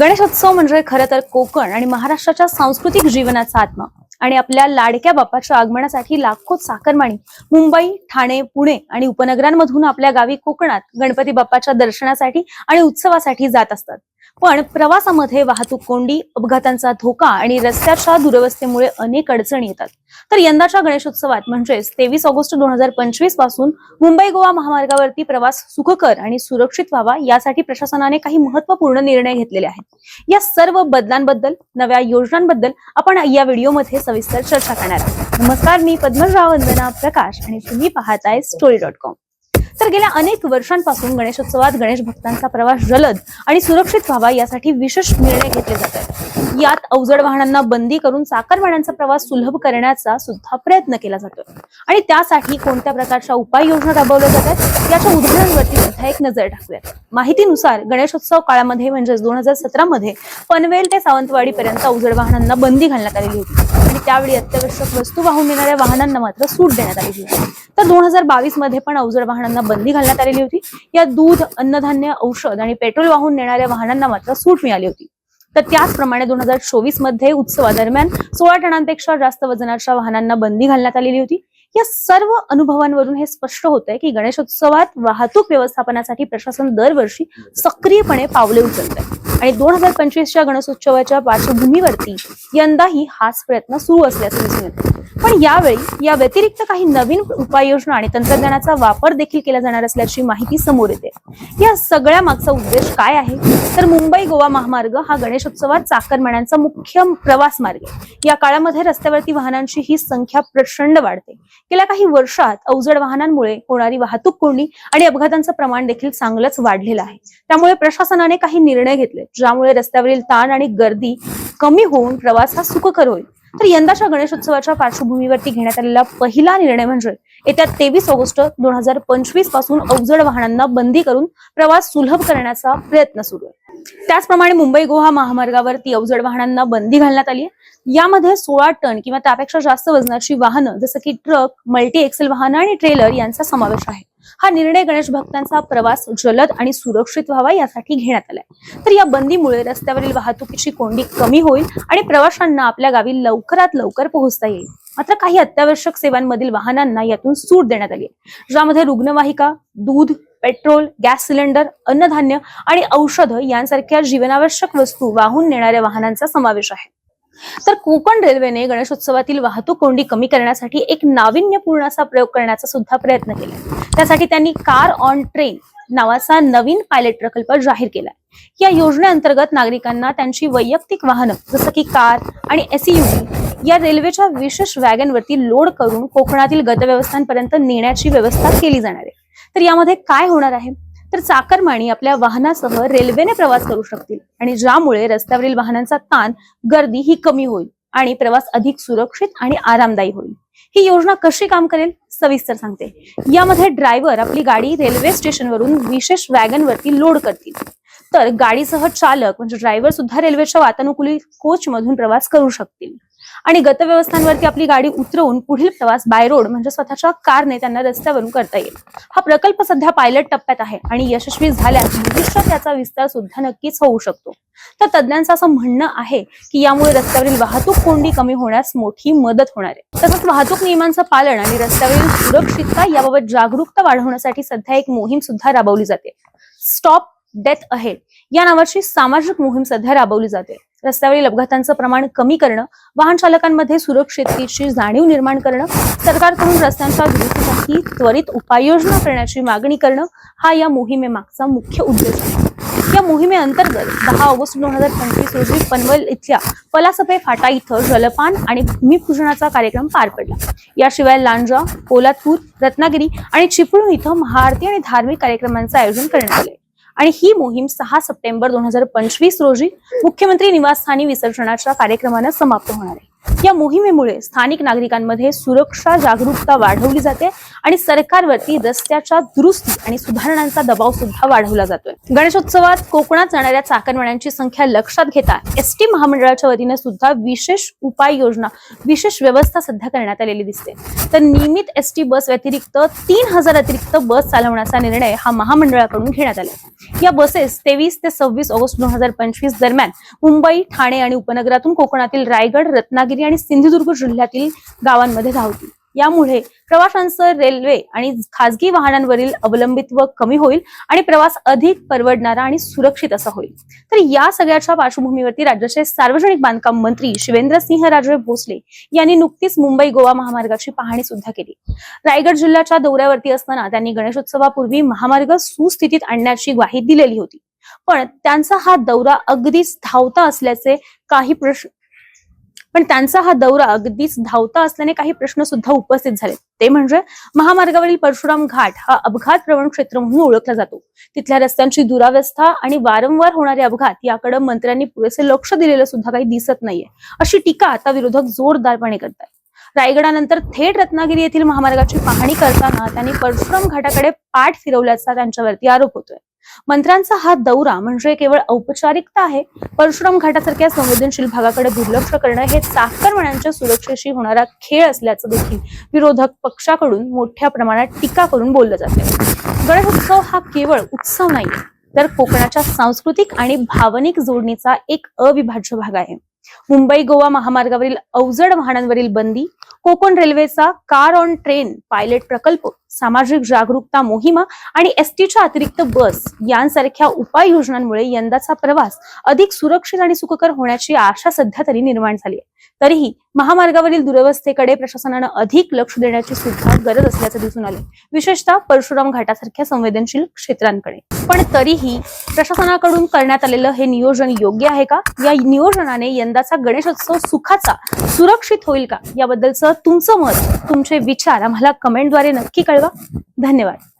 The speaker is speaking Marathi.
गणेशोत्सव म्हणजे खरं तर कोकण आणि महाराष्ट्राच्या सांस्कृतिक जीवनाचा आत्मा. आणि आपल्या लाडक्या बाप्पाच्या आगमनासाठी लाखो साखरमाणी मुंबई ठाणे पुणे आणि उपनगरांमधून आपल्या गावी कोकणात गणपती बाप्पाच्या दर्शनासाठी आणि उत्सवासाठी जात असतात. पण प्रवासामध्ये वाहतूक कोंडी अपघातांचा धोका आणि रस्त्याच्या दुरवस्थेमुळे अनेक अडचणी येतात. तर यंदाच्या गणेशोत्सवात म्हणजेच तेवीस ऑगस्ट दोन हजार पंचवीसपासून मुंबई गोवा महामार्गावरती प्रवास सुखकर आणि सुरक्षित व्हावा यासाठी प्रशासनाने काही महत्त्वपूर्ण निर्णय घेतलेले आहेत. या सर्व बदलांबद्दल नव्या योजनांबद्दल आपण या व्हिडिओमध्ये सविस्तर चर्चा करणार आहोत. नमस्कार मी पद्मजा वंदना प्रकाश आणि तुम्ही पाहताय स्टोरी डॉट कॉम तर गेल्या अनेक वर्षांपासून गणेशोत्सवात गणेश भक्तांचा प्रवास जलद आणि सुरक्षित व्हावा यासाठी विशेष निर्णय घेतले जात आहेत. यात अवजड वाहनांना बंदी करून चाकरमान्यांचा प्रवास सुलभ करण्याचा सुद्धा प्रयत्न केला जातोय आणि त्यासाठी कोणत्या प्रकारच्या उपाययोजना राबवल्या जातात याच्या उदाहरणांवरती सुद्धा एक नजर टाकूयात. माहितीनुसार गणेशोत्सव काळामध्ये म्हणजेच दोन हजार सतरा मध्ये पनवेल ते सावंतवाडी पर्यंत अवजड वाहनांना बंदी घालण्यात आलेली होती. आणि त्यावेळी अत्यावश्यक वस्तू वाहून नेणाऱ्या वाहनांना मात्र सूट देण्यात आली होती. तर दोन हजार बावीसमध्ये पण अवजड वाहनांना बंदी घालण्यात आलेली होती. या दूध अन्नधान्य औषध आणि पेट्रोल वाहून नेणाऱ्या वाहनांना मात्र सूट मिळाली होती. तर त्याचप्रमाणे दोन हजार चोवीसमध्ये उत्सवादरम्यान सोळा टनांपेक्षा जास्त वजनाच्या वाहनांना बंदी घालण्यात आलेली होती. या सर्व अनुभवांवरून हे स्पष्ट होत आहे की गणेशोत्सवात वाहतूक व्यवस्थापनासाठी प्रशासन दरवर्षी सक्रियपणे पावले उचलत आहे आणि दोन हजार पंचवीसच्या गणेशोत्सवाच्या पार्श्वभूमीवरती यंदाही हाच प्रयत्न सुरू असल्याचं दिसून येतं पण यावेळी या व्यतिरिक्त काही नवीन उपाययोजना आणि तंत्रज्ञानाचा वापर देखील केला जाणार असल्याची माहिती समोर येते. या सगळ्या मागचा उद्देश काय आहे? तर मुंबई गोवा महामार्ग हा गणेशोत्सवात चाकरमान्यांचा मुख्य प्रवास मार्ग आहे. या काळामध्ये रस्त्यावरती वाहनांची ही संख्या प्रचंड वाढते. गेल्या काही वर्षात अवजड वाहनांमुळे होणारी वाहतूक कोंडी आणि अपघातांचं प्रमाण देखील चांगलंच वाढलेलं आहे. त्यामुळे प्रशासनाने काही निर्णय घेतले ज्यामुळे रस्त्यावरील ताण आणि गर्दी कमी होऊन प्रवास हा सुखकर होईल. तर यंदाच्या गणेशोत्सवाच्या पार्श्वभूमीवरती घेण्यात आलेला पहिला निर्णय म्हणजे येत्या तेवीस ऑगस्ट दोन हजार पंचवीसपासून अवजड वाहनांना बंदी करून प्रवास सुलभ करण्याचा प्रयत्न सुरू आहे. त्याचप्रमाणे मुंबई गोवा महामार्गावरती अवजड वाहनांना बंदी घालण्यात आली आहे. यामध्ये सोळा टन किंवा त्यापेक्षा जास्त वजनाची वाहनं जसं की ट्रक मल्टी एक्सेल वाहनं आणि ट्रेलर यांचा समावेश आहे. हा निर्णय गणेश भक्तांचा प्रवास जलद आणि सुरक्षित व्हावा यासाठी घेण्यात आलाय. तर या बंदीमुळे रस्त्यावरील वाहतुकीची कोंडी कमी होईल आणि प्रवाशांना आपल्या गावी लवकरात लवकर पोहोचता येईल. मात्र काही अत्यावश्यक सेवांमधील वाहनांना यातून सूट देण्यात आली आहे. ज्यामध्ये रुग्णवाहिका दूध पेट्रोल गॅस सिलेंडर अन्नधान्य आणि औषधं यांसारख्या जीवनावश्यक वस्तू वाहून नेणाऱ्या वाहनांचा समावेश आहे. तर कोकण रेल्वेने गणेशोत्सवातील वाहतूक कोंडी कमी करण्यासाठी एक नाविन्यपूर्ण असा प्रयोग करण्याचा सुद्धा प्रयत्न केला त्यासाठी त्यांनी कार ऑन ट्रेन नावाचा नवीन पायलट प्रकल्प जाहीर केला या योजनेअंतर्गत नागरिकांना त्यांची वैयक्तिक वाहनं जसं की कार आणि एसयूव्ही या रेल्वेच्या विशेष वॅगनवरती लोड करून कोकणातील गतव्यवस्थांपर्यंत नेण्याची व्यवस्था केली जाणार आहे. तर यामध्ये काय होणार आहे? तर चाकरमानी आपल्या वाहनासह रेल्वेने प्रवास करू शकतील आणि ज्यामुळे रस्त्यावरील वाहनांचा ताण गर्दी ही कमी होईल आणि प्रवास अधिक सुरक्षित आणि आरामदायी होईल. ही योजना कशी काम करेल? सविस्तर सांगते. यामध्ये ड्रायव्हर आपली गाडी रेल्वे स्टेशनवरून विशेष वॅगनवरती लोड करतील. तर गाडीसह चालक म्हणजे ड्रायव्हर सुद्धा रेल्वेच्या वातानुकूलित कोच मधून प्रवास करू शकतील. आणि गतव्यवस्थांवरती आपली गाडी उतरवून पुढील प्रवास बाय रोड म्हणजे स्वतःच्या कारने त्यांना रस्त्यावरून करता येईल. हा प्रकल्प सध्या पायलट टप्प्यात आहे आणि यशस्वी झाल्यास भविष्यात त्याचा विस्तार सुद्धा नक्कीच होऊ शकतो. तर तज्ज्ञांचं असं म्हणणं आहे की यामुळे रस्त्यावरील वाहतूक कोंडी कमी होण्यास मोठी मदत होणार आहे. तसंच वाहतूक नियमांचं पालन आणि रस्त्यावरील सुरक्षितता याबाबत जागरूकता वाढवण्यासाठी सध्या एक मोहीम सुद्धा राबवली जाते. स्टॉप डेथ अहेड या नावाची सामाजिक मोहीम सध्या राबवली जाते. रस्त्यावरील अपघातांचं प्रमाण कमी करणं वाहन चालकांमध्ये सुरक्षिततेची जाणीव निर्माण करणं सरकारकडून रस्त्यांच्या दुरुस्तीसाठी त्वरित उपाययोजना करण्याची मागणी करणं हा या मोहिमेमागचा मुख्य उद्देश आहे. या मोहिमेअंतर्गत दहा ऑगस्ट दोन हजार पंचवीस रोजी पनवेल इथल्या पलासपे फाटा इथं जलपान आणि भूमिपूजनाचा कार्यक्रम पार पडला. याशिवाय लांजा पोलादपूर रत्नागिरी आणि चिपळूण इथं महाआरती आणि धार्मिक कार्यक्रमांचं आयोजन करण्यात आले आणि ही मोहीम सहा सप्टेंबर दोन हजार पंचवीस रोजी मुख्यमंत्री निवासस्थानी विसर्जनाच्या कार्यक्रमानं समाप्त होणार आहे. या मोहिमेमुळे स्थानिक नागरिकांमध्ये सुरक्षा जागरूकता वाढवली जाते आणि सरकारवरती रस्त्याच्या दुरुस्ती आणि सुधारणांचा दबाव सुद्धा वाढवला जातोय. गणेशोत्सवात कोकणात जाणाऱ्या चाकरमान्यांची संख्या लक्षात घेता एसटी महामंडळाच्या वतीने सुद्धा विशेष उपाययोजना विशेष व्यवस्था सध्या करण्यात आलेली दिसते. तर नियमित एसटी बस व्यतिरिक्त तीन हजार अतिरिक्त बस चालवण्याचा निर्णय हा महामंडळाकडून घेण्यात आला. या बसेस तेवीस ते सव्वीस ऑगस्ट दोन हजार पंचवीस दरम्यान मुंबई ठाणे आणि उपनगरातून कोकणातील रायगड रत्नागिरी आणि सिंधुदुर्ग जिल्ह्यातील गावांमध्ये धावतील. यामुळे प्रवाशांचं रेल्वे आणि खासगी वाहनांवरील अवलंबित्व कमी होईल आणि प्रवास अधिक परवडणारा आणि सुरक्षित असा होईल. तर या सगळ्याच्या पार्श्वभूमीवरती राज्याचे सार्वजनिक बांधकाम मंत्री शिवेंद्र सिंह राजे भोसले यांनी नुकतीच मुंबई गोवा महामार्गाची पाहणी सुद्धा केली. रायगड जिल्ह्याच्या दौऱ्यावरती असताना त्यांनी गणेशोत्सवापूर्वी महामार्ग सुस्थितीत आणण्याची ग्वाही दिलेली होती. पण त्यांचा हा दौरा अगदीच धावता असल्याचे काही प्रश्न पण त्यांचा हा दौरा अगदीच धावता असल्याने काही प्रश्न सुद्धा उपस्थित झाले ते म्हणजे महामार्गावरील परशुराम घाट हा अपघात प्रवण क्षेत्र म्हणून ओळखला जातो. तिथल्या रस्त्यांची दुरावस्था आणि वारंवार होणारे अपघात याकडे मंत्र्यांनी पुरेसे लक्ष दिलेलं सुद्धा काही दिसत नाहीये. अशी टीका आता विरोधक जोरदारपणे करतात रायगडानंतर थेट रत्नागिरी येथील महामार्गाची पाहणी करताना त्यांनी परशुराम घाटाकडे पाठ फिरवल्याचा त्यांच्यावरती आरोप होतोय. मंत्र्यांचा हा दौरा म्हणजे केवळ औपचारिकता आहे. परशुराम घाटासारख्या संवेदनशील भागाकडे दुर्लक्ष करणं हे चाकरमान्यांच्या सुरक्षेशी होणारा खेळ असल्याचं देखील विरोधक पक्षाकडून मोठ्या प्रमाणात टीका करून बोललं जाते गणेशोत्सव हा केवळ उत्सव नाही तर कोकणाच्या सांस्कृतिक आणि भावनिक जोडणीचा एक अविभाज्य भाग आहे. मुंबई गोवा महामार्गावरील अवजड वाहनांवरील बंदी कोकण रेल्वेचा कार ऑन ट्रेन पायलट प्रकल्प सामाजिक जागरूकता मोहिमा आणि एसटीच्या अतिरिक्त बस यांसारख्या उपाययोजनांमुळे यंदाचा प्रवास अधिक सुरक्षित आणि सुखकर होण्याची आशा सध्या तरी निर्माण झाली आहे. तरीही महामार्गावरील दुरवस्थेकडे प्रशासनानं अधिक लक्ष देण्याची सुद्धा गरज असल्याचं दिसून आले विशेषतः परशुराम घाटासारख्या संवेदनशील क्षेत्रांकडे. पण तरीही प्रशासनाकडून करण्यात आलेलं हे नियोजन योग्य आहे का? या नियोजनाने यंदाचा गणेशोत्सव सुखाचा सुरक्षित होईल का? याबद्दलचं तुमचं मत तुमचे विचार आम्हाला कमेंटद्वारे नक्की कळवा. धन्यवाद.